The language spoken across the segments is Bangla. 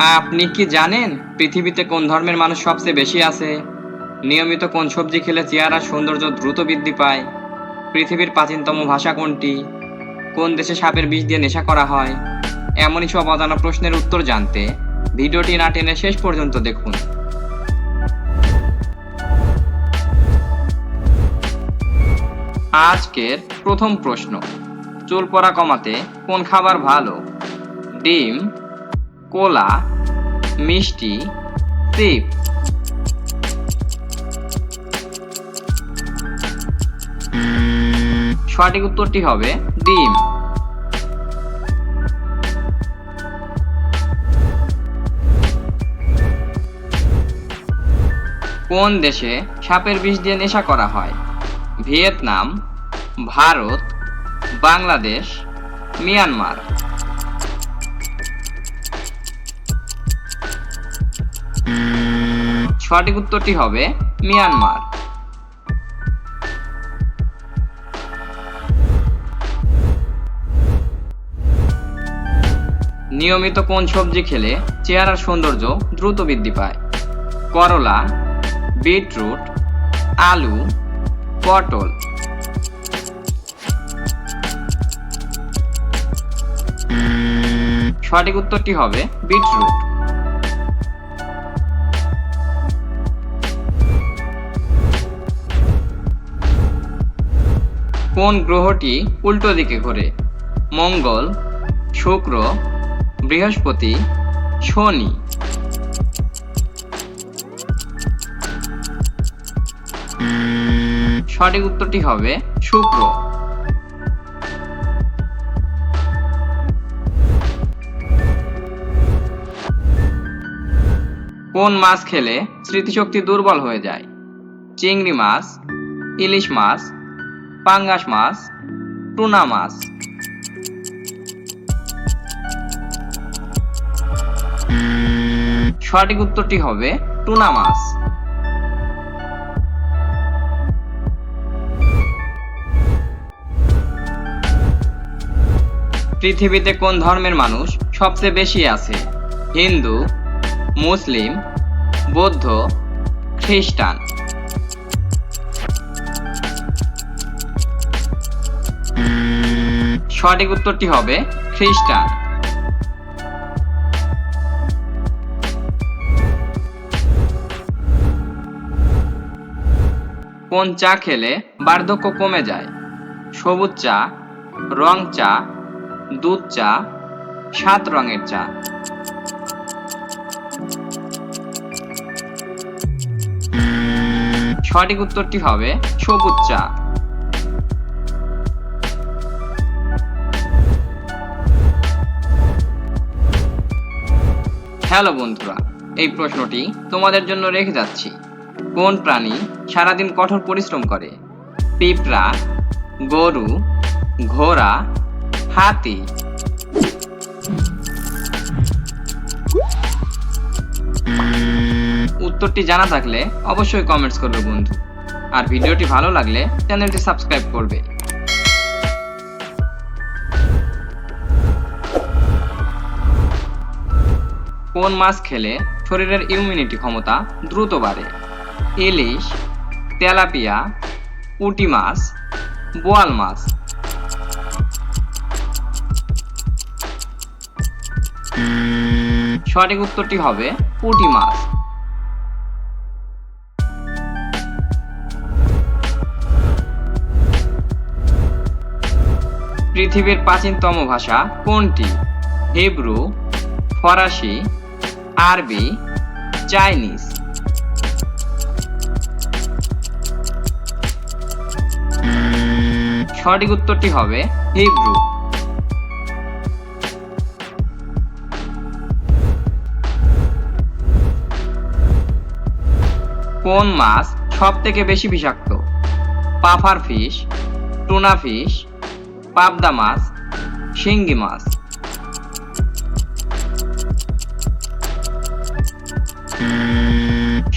আপনি কি জানেন পৃথিবীতে কোন ধর্মের মানুষ সবচেয়ে বেশি আছে? নিয়মিত কোন সবজি খেলে চেহারার সৌন্দর্য দ্রুত বৃদ্ধি পায়? পৃথিবীর প্রাচীনতম ভাষা কোনটি? কোন দেশে সাপের বিষ দিয়ে নেশা করা হয়? এমনই সব অজানা প্রশ্নের উত্তর জানতে ভিডিওটি না টেনে শেষ পর্যন্ত দেখুন। আজকের প্রথম প্রশ্ন, চুল পড়া কমাতে কোন খাবার ভালো? ডিম, কোলা মিষ্টি চিপ সঠিক উত্তরটি হবে ডিম। কোন দেশে সাপের বিষ দিয়ে নেশা করা হয়? Vietnam, Bharat, Bangladesh, Myanmar. সঠিক উত্তরটি হবে মিয়ানমার। নিয়মিত কোন সবজি খেলে চেহারার সৌন্দর্য দ্রুত বৃদ্ধি পায়? করলা, বিটরুট, আলু, পটল। সঠিক উত্তরটি হবে বিটরুট। কোন গ্রহটি উল্টো দিকে ঘোরে? মঙ্গল, শুক্র, বৃহস্পতি, শনি। সঠিক উত্তরটি হবে শুক্র। কোন মাছ খেলে স্মৃতিশক্তি দুর্বল হয়ে যায়? চিংড়ি মাছ, ইলিশ মাছ পাঙ্গাস মাছ, টুনা মাছ। সঠিক উত্তরটি হবে টুনা মাছ। পৃথিবীতে কোন ধর্মের মানুষ সবচেয়ে বেশি আছে? হিন্দু, মুসলিম, বৌদ্ধ, খ্রিস্টান। সঠিক উত্তরটি হবে খ্রিস্টান। কোন চা খেলে বার্ধক্য কমে যায়? সবুজ চা, রং চা, দুধ চা, সাত রঙের চা। সঠিক উত্তরটি হবে সবুজ চা। হ্যালো বন্ধুরা, এই প্রশ্নটি তোমাদের জন্য রেখে যাচ্ছি। কোন প্রাণী সারাদিন কঠোর পরিশ্রম করে? পিঁপড়া, গরু, ঘোড়া, হাতি। উত্তরটি জানা থাকলে অবশ্যই কমেন্টস করবে বন্ধু। আর ভিডিওটি ভালো লাগলে চ্যানেলটি সাবস্ক্রাইব করবে। কোন মাছ খেলে শরীরের ইমিউনিটি ক্ষমতা দ্রুত বাড়ে? ইলিশ, তেলাপিয়া, পুঁটি মাছ, বোয়াল মাছ। সঠিক উত্তরটি হবে পুঁটি মাছ। পৃথিবীর প্রাচীনতম ভাষা কোনটি? হিব্রু, ফরাসি আরবি, চাইনিজ। সঠিক উত্তরটি হবে হিব্রু। কোন মাছ সব থেকে বেশি বিষাক্ত? পাফার ফিশ, টুনা ফিশ, পাবদা মাছ, শিঙ্গি মাছ।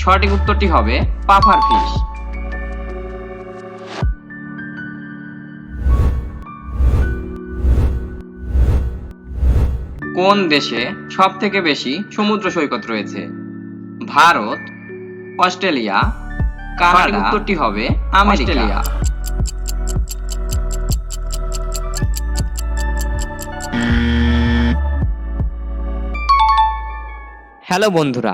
সঠিক উত্তরটি হবে পাফার ফিশ। কোন দেশে সব থেকে বেশি সমুদ্র সৈকত রয়েছে? ভারত অস্ট্রেলিয়া কানাডা উত্তরটি হবে অস্ট্রেলিয়া। হ্যালো বন্ধুরা